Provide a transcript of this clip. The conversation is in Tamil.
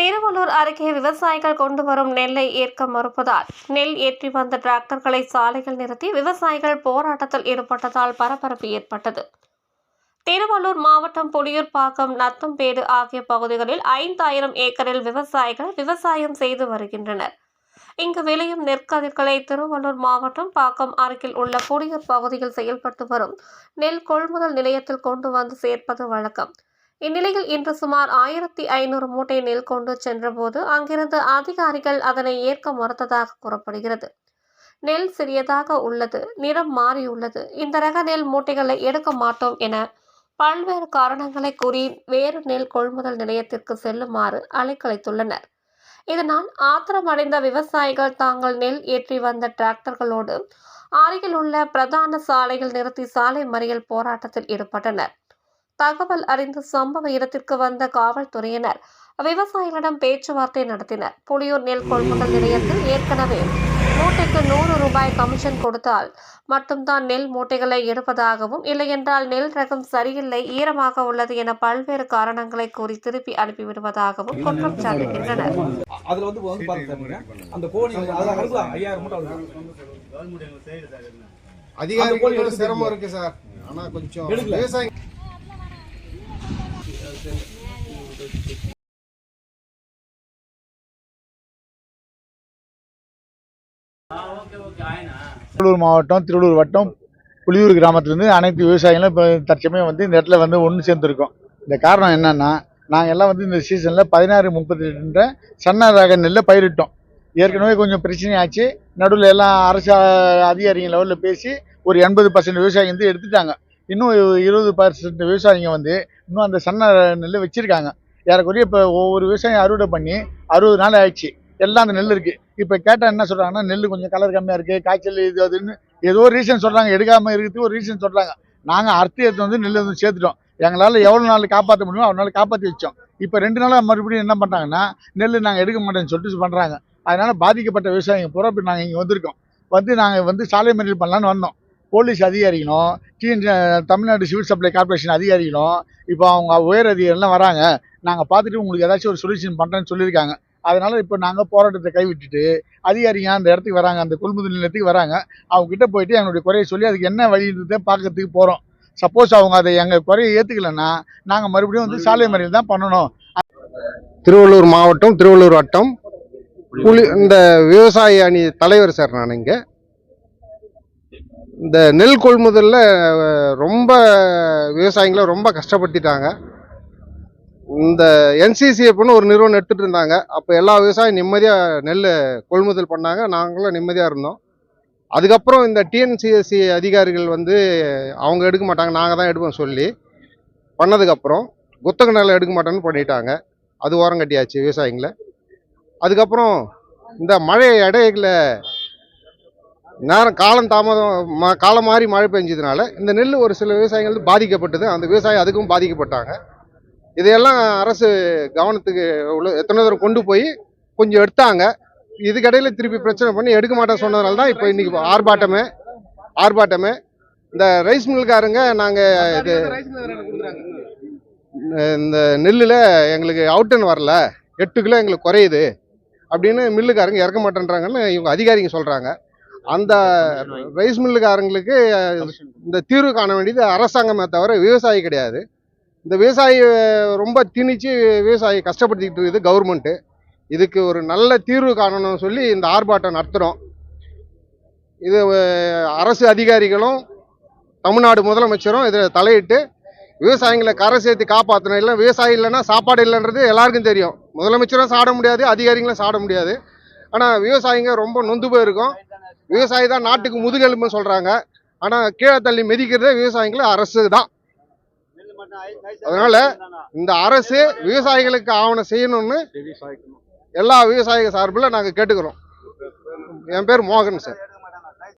திருவள்ளூர் அருகே விவசாயிகள் கொண்டு வரும் நெல்லை ஏற்க மறுப்பதால் நெல் ஏற்றி வந்த டிராக்டர்களை சாலையில் நிறுத்தி விவசாயிகள் போராட்டத்தில் ஈடுபட்டதால் பரபரப்பு ஏற்பட்டது. திருவள்ளூர் மாவட்டம் புலியூர்பாக்கம் நத்தம்பேடு ஆகிய பகுதிகளில் ஐந்தாயிரம் ஏக்கரில் விவசாயிகள் விவசாயம் செய்து வருகின்றனர். இங்கு விளையும் நெற்கதிர்களை திருவள்ளூர் மாவட்டம் பாக்கம் அருகில் உள்ள புலியூர் பகுதியில் செயல்பட்டு வரும் நெல் கொள்முதல் நிலையத்தில் கொண்டு வந்து சேர்ப்பது வழக்கம். இந்நிலையில் இன்று சுமார் ஆயிரத்தி ஐநூறு மூட்டை நெல் கொண்டு சென்றபோது அங்கிருந்து அதிகாரிகள் அதனை ஏற்க மறுத்ததாக கூறப்படுகிறது. நெல் சிறியதாக உள்ளது நிறம் மாறியுள்ளது. இந்த ரக நெல் மூட்டைகளை எடுக்க மாட்டோம் என பல்வேறு காரணங்களை கூறி வேறு நெல் கொள்முதல் நிலையத்திற்கு செல்லுமாறு அலைக்கழித்துள்ளனர் இதனால் ஆத்திரமடைந்த விவசாயிகள் தாங்கள் நெல் ஏற்றி வந்த டிராக்டர்களோடு அருகில் உள்ள பிரதான சாலையில் நிறுத்தி சாலை மறியல் போராட்டத்தில் ஈடுபட்டனர். தகவல் அறிந்து சம்பவ இடத்திற்கு வந்த காவல்துறையினர் விவசாயிகளிடம் பேச்சுவார்த்தை நடத்தினர். புலியூர் நெல் கொள்முதல் நிலையத்தில் ஏற்கனவே மூட்டைக்கு நூறு ரூபாய் கமிஷன் கொடுத்தால் மட்டும்தான் நெல் மூட்டைகளை எடுப்பதாகவும் இல்லையென்றால் நெல் ரகம் சரியில்லை ஈரமாக உள்ளது என பல்வேறு காரணங்களை கூறி திருப்பி அனுப்பிவிடுவதாகவும் குற்றம் சாட்டுகின்றனர். அதுல வந்து அந்த அறுக்கலாம் ஐயாயிரம் மூட்டை சிரமம் இருக்கு சார். ஆனா கொஞ்சம். விவசாயி திருவள்ளூர் மாவட்டம் திருவள்ளூர் வட்டம் புலியூர் கிராமத்துலேருந்து அனைத்து விவசாயிகளும் இப்போ தற்சமயம் வந்து இந்த இடத்துல வந்து ஒன்று சேர்ந்துருக்கோம். இந்த காரணம் என்னன்னா நாங்கள் எல்லாம் வந்து இந்த சீசனில் பதினாறு முப்பத்தி ரெண்டுன்ற சன்ன ரக நெல்லை பயிரிட்டோம். ஏற்கனவே கொஞ்சம் பிரச்சனையாச்சு. நடுவில் எல்லாம் அரசு அதிகாரிங்க லெவலில் பேசி ஒரு எண்பது பர்சன்ட் விவசாயிங்க வந்து எடுத்துட்டாங்க. இன்னும் இருபது பர்சன்ட் விவசாயிங்க வந்து இன்னும் அந்த சன்ன நெல்லை வச்சுருக்காங்க. ஏறக்குறைய இப்போ ஒவ்வொரு விவசாயம் அறுவடை பண்ணி அறுபது நாள் ஆயிடுச்சு. எல்லாம் அந்த நெல் இருக்குது இப்போ கேட்டால் என்ன சொல்கிறாங்கன்னா நெல் கொஞ்சம் கலர் கம்மியாக இருக்குது காய்ச்சல் இது அதுன்னு ஏதோ ஒரு ரீசன் சொல்கிறாங்க எடுக்காமல் இருக்கிறதுக்கு ஒரு ரீசன் சொல்கிறாங்க நாங்கள் அர்த்தி எடுத்து வந்து நெல் வந்து சேர்த்துட்டோம். எங்களால் எவ்வளோ நாள் காப்பாற்ற முடியுமோ அவ்வளோ நாள் காப்பாற்றி வச்சோம். இப்போ ரெண்டு நாளாக மறுபடியும் என்ன பண்ணுறாங்கன்னா நெல் நாங்கள் எடுக்க மாட்டேன்னு சொல்லிட்டு பண்ணுறாங்க அதனால் பாதிக்கப்பட்ட விவசாயிங்க பூரா இப்போ நாங்கள் இங்கே வந்திருக்கோம். வந்து நாங்கள் வந்து சாலை மறியல் பண்ணலான்னு வந்தோம். போலீஸ் அதிகாரிகளும் TN Tamil Nadu civil supply corporation அதிகாரிகளும் இப்போ அவங்க உயர் அதிகாரிலாம் வராங்க. நாங்கள் பார்த்துட்டு உங்களுக்கு ஏதாச்சும் ஒரு சொல்யூஷன் பண்ணுறேன்னு சொல்லியிருக்காங்க. அதனால் இப்போ நாங்கள் போராட்டத்தை கைவிட்டுட்டு அதிகாரிங்க அந்த இடத்துக்கு வராங்க? அந்த கொள்முதல் நிலையத்துக்கு வராங்க. அவங்ககிட்ட போயிட்டு எங்களுடைய குறையை சொல்லி அதுக்கு என்ன வழின்றதை பார்க்கறதுக்கு போகிறோம் சப்போஸ் அவங்க அதை எங்கள் குறையை ஏற்றுக்கலைன்னா நாங்கள் மறுபடியும் வந்து சாலை மறியல் தான் பண்ணணும். திருவள்ளூர் மாவட்டம் திருவள்ளூர் வட்டம். புலி இந்த விவசாய அணி தலைவர் சார் நான் இங்கே. இந்த நெல் கொள்முதலில் ரொம்ப விவசாயிகளை ரொம்ப கஷ்டப்பட்டுட்டாங்க இந்த என்சிசிஎஃப்னு ஒரு நிறுவனம் எடுத்துகிட்டு இருந்தாங்க. அப்போ எல்லா விவசாயம் நிம்மதியாக நெல் கொள்முதல் பண்ணாங்க. நாங்களும் நிம்மதியாக இருந்தோம். அதுக்கப்புறம் இந்த டிஎன்சிஎஸ்சி அதிகாரிகள் வந்து அவங்க எடுக்க மாட்டாங்க. நாங்கள் தான் எடுப்போம் சொல்லி பண்ணதுக்கப்புறம் குத்தக நிலம் எடுக்க மாட்டோன்னு பண்ணிட்டாங்க. அது ஓரம் கட்டியாச்சு விவசாயிங்களை. அதுக்கப்புறம் இந்த மழை இடையில நேரம் காலம் தாமதம் ம- காலம் மாறி மழை பெஞ்சதுனால இந்த நெல் ஒரு சில விவசாயிகள் வந்து பாதிக்கப்பட்டது. அந்த விவசாயி அதுக்கும் பாதிக்கப்பட்டாங்க. இதையெல்லாம் அரசு கவனத்துக்கு உள்ள- எத்தனை தூரம் கொண்டு போய் கொஞ்சம் எடுத்தாங்க. இதுக்கடையில் திருப்பி பிரச்சனை பண்ணி எடுக்க மாட்டேன் சொன்னதுனால தான் இப்போ இன்னைக்கு ஆர்ப்பாட்டமே ஆர்ப்பாட்டமே. இந்த ரைஸ் மில்காரங்க நாங்கள் இது இந்த நெல்லில் எங்களுக்கு அவுட்டன் வரல. எட்டு கிலோ எங்களுக்கு குறையுது. அப்படின்னு மில்லுக்காரங்க இறக்க மாட்டேன்றாங்கன்னு இவங்க அதிகாரிங்க சொல்கிறாங்க அந்த ரைஸ் மில்லுக்காரங்களுக்கு இந்த தீர்வு காண வேண்டியது அரசாங்கமே தவிர விவசாயி கிடையாது. இந்த விவசாயி ரொம்ப திணிச்சு விவசாயி கஷ்டப்படுத்திக்கிட்டு இருக்குது கவர்மெண்ட்டு இதுக்கு ஒரு நல்ல தீர்வு காணணும்னு சொல்லி இந்த ஆர்ப்பாட்டம் நடத்துகிறோம் இது அரசு அதிகாரிகளும் தமிழ்நாடு முதலமைச்சரும் இதில் தலையிட்டு விவசாயிகளை கரை சேர்த்து காப்பாற்றணும் இல்லை விவசாயி இல்லைன்னா சாப்பாடு இல்லைன்றது எல்லாருக்கும் தெரியும். முதலமைச்சரும் சாட முடியாது அதிகாரிகளும் சாட முடியாது. ஆனால் விவசாயிங்க ரொம்ப நொந்து போயிருக்கோம். விவசாயி தான் நாட்டுக்கு முதுகெலும்புன்னு சொல்கிறாங்க ஆனால் கீழே தள்ளி மிதிக்கிறதே விவசாயிகளை அரசு தான். அதனால இந்த அரசு விவசாயிகளுக்கு ஆவணம் செய்யணும்னு எல்லா விவசாயிக சார்பில் நாங்கள் கேட்டுக்கிறோம். என் பேர் மோகன் சார்.